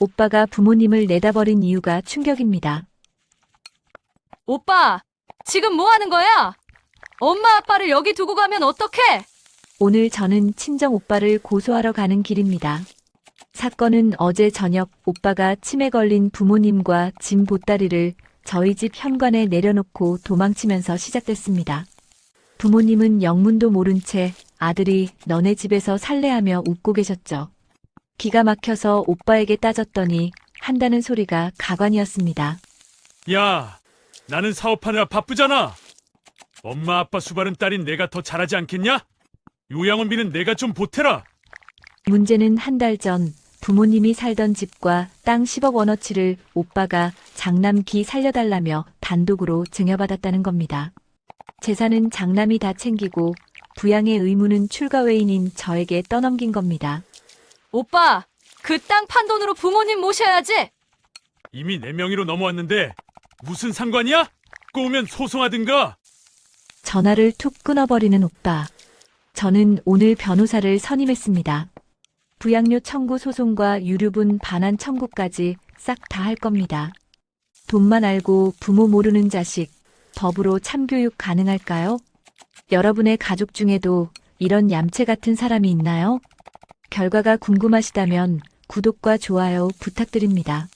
오빠가 부모님을 내다버린 이유가 충격입니다. 오빠, 지금 뭐 하는 거야? 엄마 아빠를 여기 두고 가면 어떡해? 오늘 저는 친정 오빠를 고소하러 가는 길입니다. 사건은 어제 저녁 오빠가 치매 걸린 부모님과 짐 보따리를 저희 집 현관에 내려놓고 도망치면서 시작됐습니다. 부모님은 영문도 모른 채 아들이 너네 집에서 살래하며 웃고 계셨죠. 기가 막혀서 오빠에게 따졌더니 한다는 소리가 가관이었습니다. 야, 나는 사업하느라 바쁘잖아. 엄마 아빠 수발은 딸인 내가 더 잘하지 않겠냐? 요양원비는 내가 좀 보태라. 문제는 한 달 전 부모님이 살던 집과 땅 10억 원어치를 오빠가 장남기 살려달라며 단독으로 증여받았다는 겁니다. 재산은 장남이 다 챙기고 부양의 의무는 출가 외인인 저에게 떠넘긴 겁니다. 오빠, 그 땅 판 돈으로 부모님 모셔야지. 이미 내 명의로 넘어왔는데 무슨 상관이야? 꼬우면 소송하든가. 전화를 툭 끊어버리는 오빠. 저는 오늘 변호사를 선임했습니다. 부양료 청구 소송과 유류분 반환 청구까지 싹 다 할 겁니다. 돈만 알고 부모 모르는 자식, 법으로 참교육 가능할까요? 여러분의 가족 중에도 이런 얌체 같은 사람이 있나요? 결과가 궁금하시다면 구독과 좋아요 부탁드립니다.